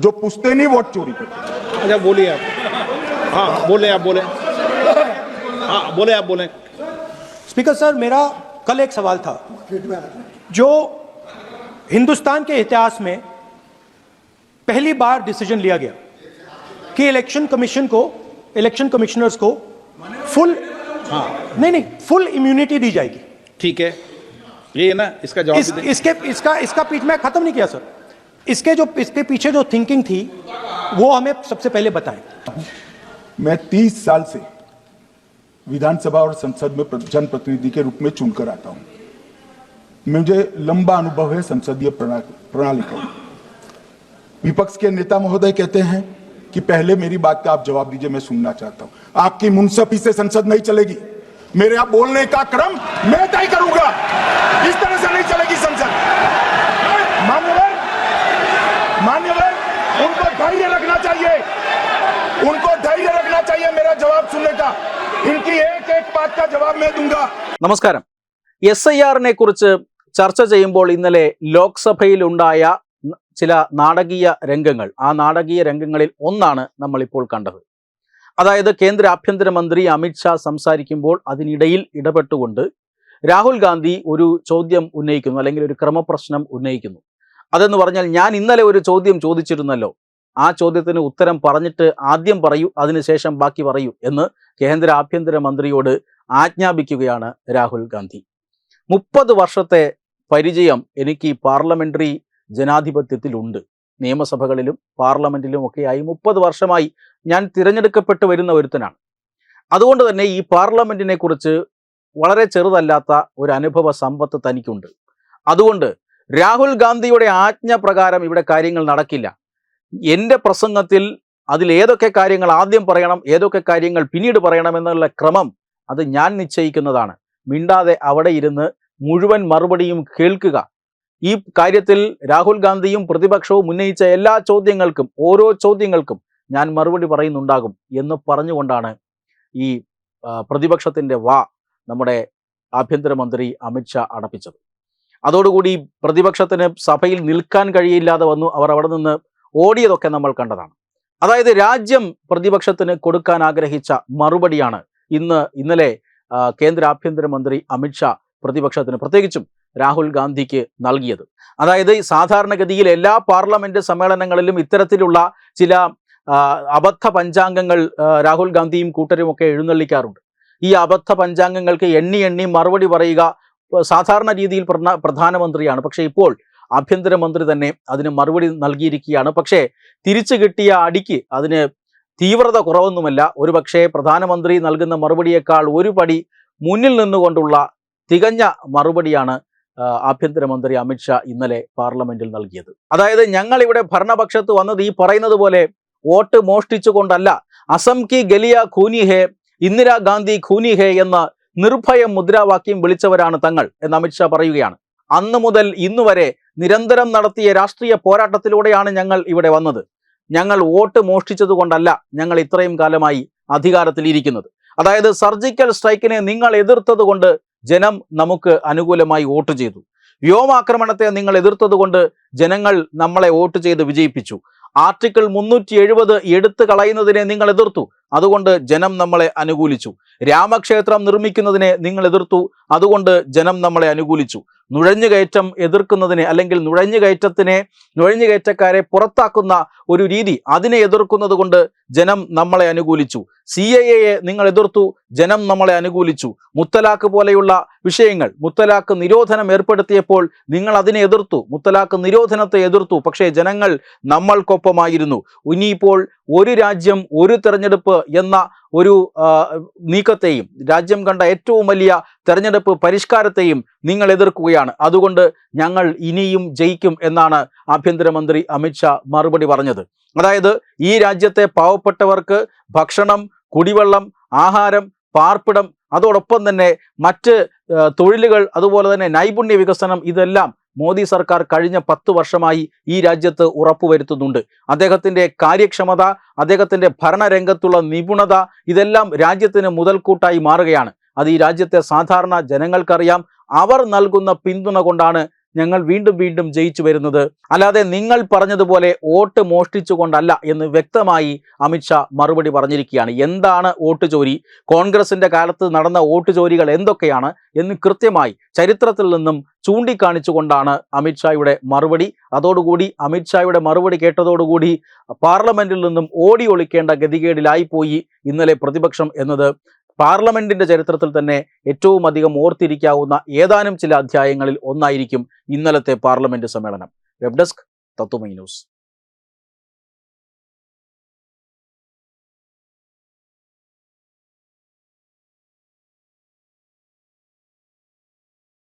जो पुश्तैनी वोट चोरी करते अच्छा बोलिए आप। हाँ बोले आप बोले। हाँ बोले आप बोले। स्पीकर सर मेरा कल एक सवाल था। जो हिंदुस्तान के इतिहास में पहली बार डिसीज़न लिया गया कि इलेक्शन कमीशन को इलेक्शन कमिश्नर्स को फुल हाँ। नहीं नहीं फुल इम्यूनिटी दी जाएगी। ठीक है। ये ना इसका जवाब इस, इसके इसका इसका पीठ मैं खत्म नहीं किया सर। इसके जो, इसके पीछे जो थिंकिंग थी, वो हमें सबसे पहले बताएँ। मैं तीस साल से विधानसभा और संसद में जनप्रतिनिधि के रूप में चुनकर आता हूँ। मुझे लंबा अनुभव है संसदीय प्रणाली का। विपक्ष के नेता महोदय कहते हैं कि पहले मेरी बात का आप जवाब दीजिए, मैं सुनना चाहता हूँ। आपकी मुनसफी से संसद नहीं चलेगी। मेरे आप बोलने का क्रम मैं तय करूँगा। इस तरह से नहीं चलेगी संसद धैर्य रखना चाहिए उनको धैर्य रखना चाहिए मेरा जवाब सुनने का इनकी एक एक बात का जवाब मैं दूंगा നമസ്കാരം എസ് ഐ ആറിനെ കുറിച്ച് ചർച്ച ചെയ്യുമ്പോൾ ഇന്നലെ ലോക്സഭയിൽ ഉണ്ടായ ന- ചില നാടകീയ രംഗങ്ങൾ ആ നാടകീയ രംഗങ്ങളിൽ ഒന്നാണ് നമ്മൾ ഇപ്പോൾ കണ്ടത് അതായത് കേന്ദ്ര ആഭ്യന്തരമന്ത്രി അമിത്ഷാ സംസാരിക്കുമ്പോൾ അതിനിടയിൽ ഇടപെട്ടുകൊണ്ട് രാഹുൽ ഗാന്ധി ഒരു ചോദ്യം ഉന്നയിക്കുന്നു അല്ലെങ്കിൽ ഒരു ക്രമപ്രശ്നം ഉന്നയിക്കുന്നു അതെന്ന് പറഞ്ഞാൽ ഞാൻ ഇന്നലെ ഒരു ചോദ്യം ചോദിച്ചിരുന്നല്ലോ ആ ചോദ്യത്തിന് ഉത്തരം പറഞ്ഞിട്ട് ആദ്യം പറയൂ അതിനുശേഷം ബാക്കി പറയൂ എന്ന് കേന്ദ്ര ആഭ്യന്തര മന്ത്രിയോട് ആജ്ഞാപിക്കുകയാണ് രാഹുൽ ഗാന്ധി. മുപ്പത് വർഷത്തെ പരിചയം എനിക്ക് പാർലമെന്ററി ജനാധിപത്യത്തിലുണ്ട്. നിയമസഭകളിലും പാർലമെന്റിലും ഒക്കെയായി മുപ്പത് വർഷമായി ഞാൻ തിരഞ്ഞെടുക്കപ്പെട്ട് വരുന്ന ഒരുത്തനാണ്. അതുകൊണ്ട് തന്നെ ഈ പാർലമെന്റിനെ കുറിച്ച് വളരെ ചെറുതല്ലാത്ത ഒരു അനുഭവ സമ്പത്ത് തനിക്കുണ്ട്. അതുകൊണ്ട് രാഹുൽ ഗാന്ധിയുടെ ആജ്ഞ പ്രകാരം ഇവിടെ കാര്യങ്ങൾ നടക്കില്ല. എന്റെ പ്രസംഗത്തിൽ അതിൽ ഏതൊക്കെ കാര്യങ്ങൾ ആദ്യം പറയണം ഏതൊക്കെ കാര്യങ്ങൾ പിന്നീട് പറയണം എന്നുള്ള ക്രമം അത് ഞാൻ നിശ്ചയിക്കുന്നതാണ്. മിണ്ടാതെ അവിടെ ഇരുന്ന് മുഴുവൻ മറുപടിയും കേൾക്കുക. ഈ കാര്യത്തിൽ രാഹുൽ ഗാന്ധിയും പ്രതിപക്ഷവും ഉന്നയിച്ച എല്ലാ ചോദ്യങ്ങൾക്കും ഓരോ ചോദ്യങ്ങൾക്കും ഞാൻ മറുപടി പറയുന്നുണ്ടാകും എന്ന് പറഞ്ഞുകൊണ്ടാണ് ഈ പ്രതിപക്ഷത്തിന്റെ വാ നമ്മുടെ ആഭ്യന്തരമന്ത്രി അമിത്ഷാ അടപ്പിച്ചത്. അതോടുകൂടി പ്രതിപക്ഷത്തിന് സഭയിൽ നിൽക്കാൻ കഴിയില്ലാതെ വന്നു. അവർ അവിടെ നിന്ന് ഓടിയതൊക്കെ നമ്മൾ കണ്ടതാണ്. അതായത് രാജ്യം പ്രതിപക്ഷത്തിന് കൊടുക്കാൻ ആഗ്രഹിച്ച മറുപടിയാണ് ഇന്ന് ഇന്നലെ കേന്ദ്ര ആഭ്യന്തരമന്ത്രി അമിത്ഷാ പ്രതിപക്ഷത്തിന് പ്രത്യേകിച്ചും രാഹുൽ ഗാന്ധിക്ക് നൽകിയത്. അതായത് സാധാരണഗതിയിൽ എല്ലാ പാർലമെന്റ് സമ്മേളനങ്ങളിലും ഇത്തരത്തിലുള്ള ചില അബദ്ധ പഞ്ചാംഗങ്ങൾ രാഹുൽ ഗാന്ധിയും കൂട്ടരും ഒക്കെ എഴുന്നള്ളിക്കാറുണ്ട്. ഈ അബദ്ധ പഞ്ചാംഗങ്ങൾക്ക് എണ്ണി എണ്ണി മറുപടി പറയുക സാധാരണ രീതിയിൽ പ്രധാനമന്ത്രിയാണ്. പക്ഷേ ഇപ്പോൾ ആഭ്യന്തരമന്ത്രി തന്നെ അതിന് മറുപടി നൽകിയിരിക്കുകയാണ്. പക്ഷേ തിരിച്ചു കിട്ടിയ അടിക്ക് അതിന് തീവ്രത കുറവൊന്നുമല്ല. ഒരുപക്ഷെ പ്രധാനമന്ത്രി നൽകുന്ന മറുപടിയേക്കാൾ ഒരു പടി മുന്നിൽ നിന്നുകൊണ്ടുള്ള തികഞ്ഞ മറുപടിയാണ് ആഭ്യന്തരമന്ത്രി അമിത്ഷാ ഇന്നലെ പാർലമെന്റിൽ നൽകിയത്. അതായത് ഞങ്ങൾ ഇവിടെ ഭരണപക്ഷത്ത് വന്നത് ഈ പറയുന്നത് പോലെ വോട്ട് മോഷ്ടിച്ചുകൊണ്ടല്ല. അസം കി ഗലിയ ഖൂനി ഹേ ഇന്ദിരാഗാന്ധി ഖൂനി ഹേ എന്ന നിർഭയം മുദ്രാവാക്യം വിളിച്ചവരാണ് തങ്ങൾ എന്ന് അമിത്ഷാ പറയുകയാണ്. അന്ന് മുതൽ ഇന്ന് വരെ നിരന്തരം നടത്തിയ രാഷ്ട്രീയ പോരാട്ടത്തിലൂടെയാണ് ഞങ്ങൾ ഇവിടെ വന്നത്. ഞങ്ങൾ വോട്ട് മോഷ്ടിച്ചതുകൊണ്ടല്ല ഞങ്ങൾ ഇത്രയും കാലമായി അധികാരത്തിലിരിക്കുന്നത്. അതായത് സർജിക്കൽ സ്ട്രൈക്കിനെ നിങ്ങൾ എതിർത്തതുകൊണ്ട് ജനം നമുക്ക് അനുകൂലമായി വോട്ട് ചെയ്തു. വ്യോമാക്രമണത്തെ നിങ്ങൾ എതിർത്തതുകൊണ്ട് ജനങ്ങൾ നമ്മളെ വോട്ട് ചെയ്ത് വിജയിപ്പിച്ചു. ആർട്ടിക്കിൾ മുന്നൂറ്റി എഴുപത് എടുത്തു കളയുന്നതിനെ നിങ്ങൾ എതിർത്തു. അതുകൊണ്ട് ജനം നമ്മളെ അനുകൂലിച്ചു. രാമക്ഷേത്രം നിർമ്മിക്കുന്നതിനെ നിങ്ങൾ എതിർത്തു. അതുകൊണ്ട് ജനം നമ്മളെ അനുകൂലിച്ചു. നുഴഞ്ഞുകയറ്റം എതിർക്കുന്നതിനെ അല്ലെങ്കിൽ നുഴഞ്ഞുകയറ്റത്തിനെ നുഴഞ്ഞുകയറ്റക്കാരെ പുറത്താക്കുന്ന ഒരു രീതി അതിനെ എതിർക്കുന്നത് കൊണ്ട് ജനം നമ്മളെ അനുകൂലിച്ചു. സി എ എയെ നിങ്ങൾ എതിർത്തു ജനം നമ്മളെ അനുകൂലിച്ചു. മുത്തലാഖ് പോലെയുള്ള വിഷയങ്ങൾ മുത്തലാഖ് നിരോധനം ഏർപ്പെടുത്തിയപ്പോൾ നിങ്ങൾ അതിനെ എതിർത്തു. മുത്തലാഖ് നിരോധനത്തെ എതിർത്തു. പക്ഷേ ജനങ്ങൾ നമ്മൾക്കൊപ്പമായിരുന്നു. ഇനിയിപ്പോൾ ഒരു രാജ്യം ഒരു തെരഞ്ഞെടുപ്പ് എന്ന ഒരു നീക്കത്തെയും രാജ്യം കണ്ട ഏറ്റവും വലിയ തെരഞ്ഞെടുപ്പ് പരിഷ്കാരത്തെയും നിങ്ങൾ എതിർക്കുകയാണ്. അതുകൊണ്ട് ഞങ്ങൾ ഇനിയും ജയിക്കും എന്നാണ് ആഭ്യന്തരമന്ത്രി അമിത്ഷാ മറുപടി പറഞ്ഞത്. അതായത് ഈ രാജ്യത്തെ പാവപ്പെട്ടവർക്ക് ഭക്ഷണം കുടിവെള്ളം ആഹാരം പാർപ്പിടം അതോടൊപ്പം തന്നെ മറ്റ് തൊഴിലുകൾ അതുപോലെ തന്നെ നൈപുണ്യ വികസനം ഇതെല്ലാം മോദി സർക്കാർ കഴിഞ്ഞ പത്ത് വർഷമായി ഈ രാജ്യത്ത് ഉറപ്പുവരുത്തുന്നുണ്ട്. അദ്ദേഹത്തിന്റെ കാര്യക്ഷമത അദ്ദേഹത്തിന്റെ ഭരണരംഗത്തുള്ള നിപുണത ഇതെല്ലാം രാജ്യത്തിന് മുതൽക്കൂട്ടായി മാറുകയാണ്. അത് ഈ രാജ്യത്തെ സാധാരണ ജനങ്ങൾക്കറിയാം. അവർ നൽകുന്ന പിന്തുണ കൊണ്ടാണ് ഞങ്ങൾ വീണ്ടും വീണ്ടും ജയിച്ചു വരുന്നത്. അല്ലാതെ നിങ്ങൾ പറഞ്ഞതുപോലെ വോട്ട് മോഷ്ടിച്ചുകൊണ്ടല്ല എന്ന് വ്യക്തമായി അമിത്ഷാ മറുപടി പറഞ്ഞിരിക്കുകയാണ്. എന്താണ് വോട്ട് ചോരി? കോൺഗ്രസിന്റെ കാലത്ത് നടന്ന വോട്ട് ചോരികൾ എന്തൊക്കെയാണ് എന്ന് കൃത്യമായി ചരിത്രത്തിൽ നിന്നും ചൂണ്ടിക്കാണിച്ചുകൊണ്ടാണ് അമിത്ഷായുടെ മറുപടി. അതോടുകൂടി അമിത്ഷായുടെ മറുപടി കേട്ടതോടുകൂടി പാർലമെന്റിൽ നിന്നും ഓടി ഒളിക്കേണ്ട ഗതികേടിലായിപ്പോയി ഇന്നലെ പ്രതിപക്ഷം എന്നത്. പാർലമെന്റിന്റെ ചരിത്രത്തിൽ തന്നെ ഏറ്റവും അധികം ഓർത്തിരിക്കാവുന്ന ഏതാനും ചില അധ്യായങ്ങളിൽ ഒന്നായിരിക്കും ഇന്നലത്തെ പാർലമെന്റ് സമ്മേളനം. Web desk Tatwamayi news.